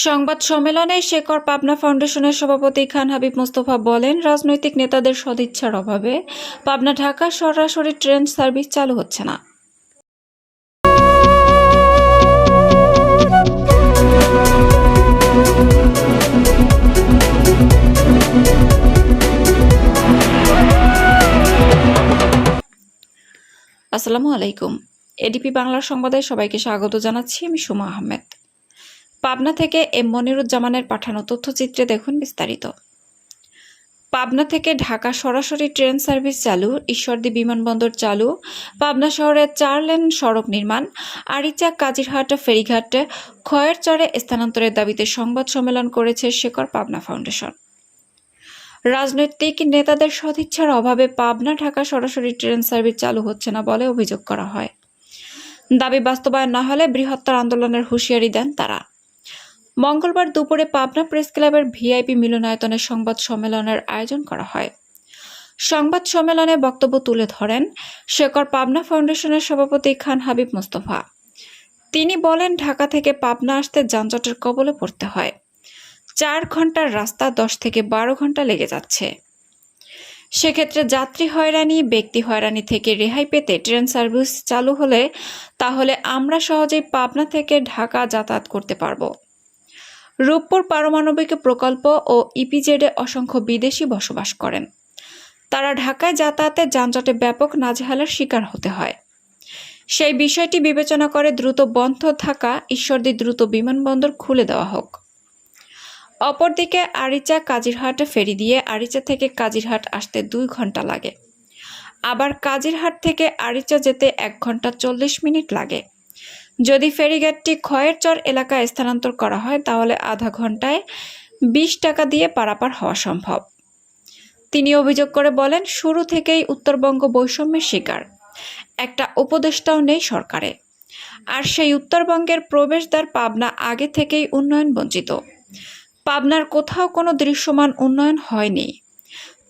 সংবাদ সম্মেলনে শেখর পাবনা ফাউন্ডেশনের সভাপতি খান হাবিব মোস্তফা বলেন, রাজনৈতিক নেতাদের সদিচ্ছার অভাবে পাবনা ঢাকা সরাসরি ট্রেন সার্ভিস চালু হচ্ছে না। আসসালামু আলাইকুম। এডিপি বাংলার সংবাদে সবাইকে স্বাগত জানাচ্ছি, আমি সুমা আহমেদ। পাবনা থেকে এম মনিরুজ্জামানের পাঠানো তথ্যচিত্রে দেখুন বিস্তারিত। পাবনা থেকে ঢাকা সরাসরি ট্রেন সার্ভিস চালু, ঈশ্বরদী বিমানবন্দর চালু, পাবনা শহরে চার লেন সড়ক নির্মাণ, আরিচা, কাজিরহাট, ফেরিঘাট ক্ষয়ের চরে স্থানান্তরের দাবিতে সংবাদ সম্মেলন করেছে শেখর পাবনা ফাউন্ডেশন। রাজনৈতিক নেতাদের সদিচ্ছার অভাবে পাবনা, ঢাকা সরাসরি ট্রেন সার্ভিস চালু হচ্ছে না বলে অভিযোগ করা হয়। দাবি বাস্তবায়ন না হলে বৃহত্তর আন্দোলনের হুঁশিয়ারি দেন তারা। মঙ্গলবার দুপুরে পাবনা প্রেস ক্লাবের ভিআইপি মিলনায়তনে সংবাদ সম্মেলনের আয়োজন করা হয়। সংবাদ সম্মেলনে বক্তব্য তুলে ধরেন শেখর পাবনা ফাউন্ডেশনের সভাপতি খান হাবিব মোস্তফা। তিনি বলেন, ঢাকা থেকে পাবনা আসতে যানজটের কবলে পড়তে হয়। চার ঘণ্টার রাস্তা দশ থেকে বারো ঘণ্টা লেগে যাচ্ছে। সেক্ষেত্রে যাত্রী হয়রানি, ব্যক্তি হয়রানি থেকে রেহাই পেতে ট্রেন সার্ভিস চালু হলে তাহলে আমরা সহজেই পাবনা থেকে ঢাকা যাতায়াত করতে পারব। রূপপুর পারমাণবিক প্রকল্প ও ইপিজেডে অসংখ্য বিদেশি বসবাস করেন। তারা ঢাকায় যাতায়াতে যানজটে ব্যাপক নাজেহালের শিকার হতে হয়। সেই বিষয়টি বিবেচনা করে দ্রুত বন্ধ থাকা ঈশ্বরদী দ্রুত বিমানবন্দর খুলে দেওয়া হোক। অপরদিকে আরিচা কাজিরহাটে ফেরি দিয়ে আরিচা থেকে কাজিরহাট আসতে দুই ঘণ্টা লাগে। আবার কাজিরহাট থেকে আরিচা যেতে এক ঘণ্টা চল্লিশ মিনিট লাগে। যদি ফেরিঘাটটি খয়ের চর এলাকায় স্থানান্তর করা হয়, তাহলে আধা ঘন্টায় বিশ টাকা দিয়ে পারাপার হওয়া সম্ভব। তিনি অভিযোগ করে বলেন, শুরু থেকেই উত্তরবঙ্গ বৈষম্যের শিকার। একটা উপদেষ্টাও নেই সরকারে। আর সেই উত্তরবঙ্গের প্রবেশদ্বার পাবনা আগে থেকেই উন্নয়ন বঞ্চিত পাবনার কোথাও কোনো দৃশ্যমান উন্নয়ন হয়নি।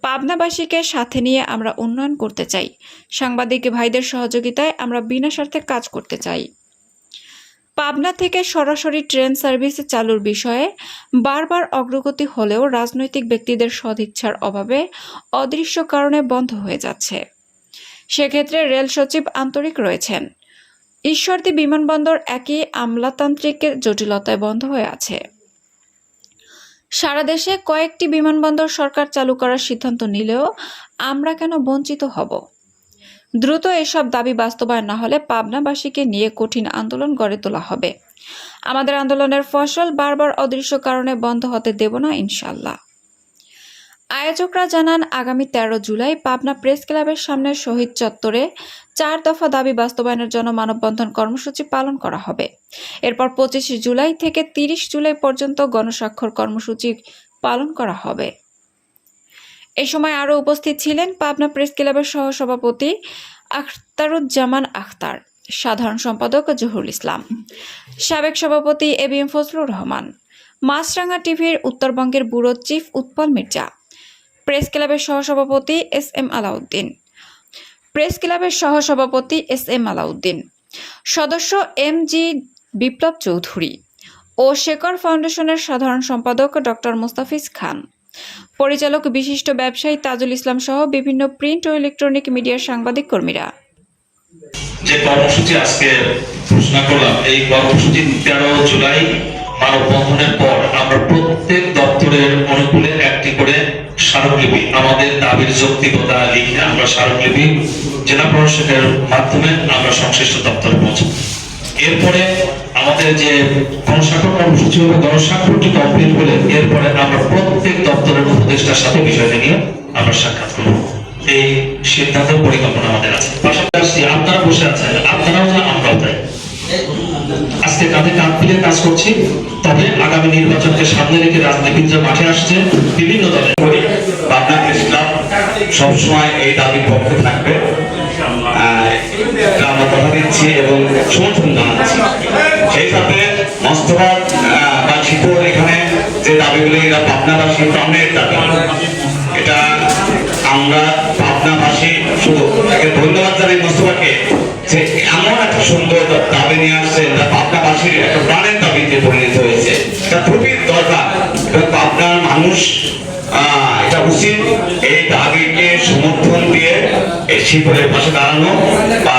পাবনাবাসীকে সাথে নিয়ে আমরা উন্নয়ন করতে চাই। সাংবাদিক ভাইদের সহযোগিতায় আমরা বিনা স্বার্থে কাজ করতে চাই। পাবনা থেকে সরাসরি ট্রেন সার্ভিস চালুর বিষয়ে বারবার অগ্রগতি হলেও রাজনৈতিক ব্যক্তিদের সদিচ্ছার অভাবে অদৃশ্য কারণে বন্ধ হয়ে যাচ্ছে। সেক্ষেত্রে রেল সচিব আন্তরিক রয়েছেন। ঈশ্বরদী বিমানবন্দর একই আমলাতান্ত্রিক জটিলতায় বন্ধ হয়ে আছে। সারা দেশে কয়েকটি বিমানবন্দর সরকার চালু করার সিদ্ধান্ত নিলেও আমরা কেন বঞ্চিত হব? দ্রুত এসব দাবি বাস্তবায়ন না হলে পাবনাবাসীকে নিয়ে কঠিন আন্দোলন গড়ে তোলা হবে। আমাদের আন্দোলনের ফসল বারবার অদৃশ্য কারণে বন্ধ হতে দেব না ইনশাল্লাহ আয়োজকরা জানান, আগামী তেরো জুলাই পাবনা প্রেস ক্লাবের সামনে শহীদ চত্বরে চার দফা দাবি বাস্তবায়নের জন্য মানববন্ধন কর্মসূচি পালন করা হবে। এরপর পঁচিশে জুলাই থেকে তিরিশ জুলাই পর্যন্ত গণস্বাক্ষর কর্মসূচি পালন করা হবে। এ সময় আরও উপস্থিত ছিলেন পাবনা প্রেস ক্লাবের সহসভাপতি আখতারুজ্জামান আখতার, সাধারণ সম্পাদক জহুরুল ইসলাম, সাবেক সভাপতি A B M Fazlur Rahman Maasranga টিভির উত্তরবঙ্গের bureau chief Utpal Mirza, press ক্লাবের সহসভাপতি এস এম আলাউদ্দিন, প্রেস ক্লাবের সহসভাপতি এস এম আলাউদ্দিন, সদস্য এম জি বিপ্লব চৌধুরী ও শেখর ফাউন্ডেশনের সাধারণ সম্পাদক ডক্টর মোস্তাফিজ খান। পরিচালক, বিশিষ্ট ব্যবসায়ী তাজুল ইসলাম সহ বিভিন্ন প্রিন্ট ও ইলেকট্রনিক মিডিয়ার সাংবাদিক কর্মীরা। যে কর্মসূচি আজকে ঘোষণা করলাম, এই কর্মসূচি তেরো জুলাই মানববন্ধনের পর আমরা প্রত্যেক দপ্তরের অনুকূলে একটি করে স্মারকলিপি, আমাদের দাবির যৌক্তিকতা লিখে আমরা স্মারকলিপি, জেলা প্রশাসকের মাধ্যমে আমরা সংশ্লিষ্ট দপ্তরে পৌঁছাব। এরপরে আমাদের যে গণস্বাক্ষর কর্মসূচি হবে, গণস্বাক্ষরটি কমপ্লিট হলে এরপরে আমরা প্রত্যেক দপ্তরের উপদেষ্টার সাথে বিষয়টি নিয়ে আমরা সাক্ষাৎ করব। এই সিদ্ধান্ত পরিকল্পনা আমাদের আছে। পাশাপাশি আপনারা বসে আছেন, আপনারাও যা আমরাও তাই। আজকে কাঁধে কাঁধ মিলিয়ে কাজ করছি, তবে আগামী নির্বাচনকে সামনে রেখে রাজনীতিবিদরা মাঠে আসছে, বিভিন্ন দলের করি। পাবনা প্রেস সবসময় এই দাবির পক্ষে থাকবে। আমরা কথা দিচ্ছি এবং সমর্থন জানাচ্ছি। সেই সাথে মস্তবাদ বা শিপুর এখানে যে দাবিগুলি এরা পাবনাবাসী প্রাণের দাবি এটা আমরা পাবনাবাসী শুধু তাকে ধন্যবাদ জানাই মোস্তফাকে যে এমন একটা সুন্দর দাবি নিয়ে আসছে যা পাবনাবাসীর একটা প্রাণের দাবিতে পরিণত হয়েছে। এটা খুবই দরকার পাবনার মানুষ এটা উচিত এই দাবিকে সমর্থন দিয়ে এই শিল্পের পাশে দাঁড়ানো বা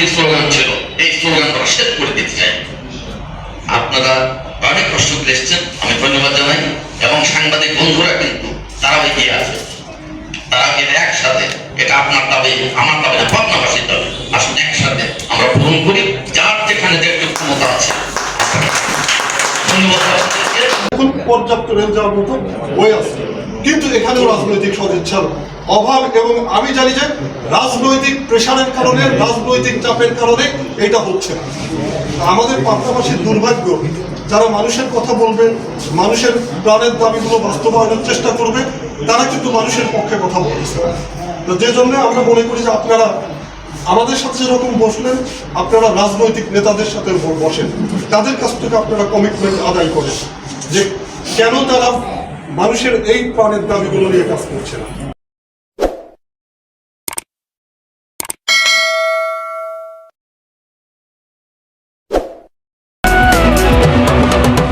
যে স্লোগান ছিল, এই স্লোগানটা শেষ করে দিতে চাই। আপনারা অনেক কষ্ট করে এসছেন, আমি ধন্যবাদ জানাই। এবং সাংবাদিক বন্ধুরা কিন্তু, তারাও এগিয়ে আছে। তারা কিন্তু একসাথে, এটা আপনার দাবি, আমার দাবি না দাবি রেল যাওয়ার মতো বই আছে। কিন্তু এখানেও রাজনৈতিক সদিচ্ছার অভাব এবং আমি জানি যে রাজনৈতিক প্রেশারের কারণে, রাজনৈতিক চাপের কারণে এটা হচ্ছে না। আমাদের পাশাপাশি দুর্ভাগ্য, যারা মানুষের কথা বলবে, মানুষের প্রাণের দাবিগুলো বাস্তবায়নের চেষ্টা করবে, তারা কিন্তু মানুষের পক্ষে কথা বলছে। তো যে জন্য আমরা মনে করি যে আপনারা আমাদের সাথে যেরকম বসলেন, আপনারা রাজনৈতিক নেতাদের সাথে বসেন। তাদের কাছ থেকে আপনারা কমিটমেন্ট আদায় করেন যে কেন তারা মানুষের এই প্রাণের দাবিগুলো নিয়ে কাজ করছে না?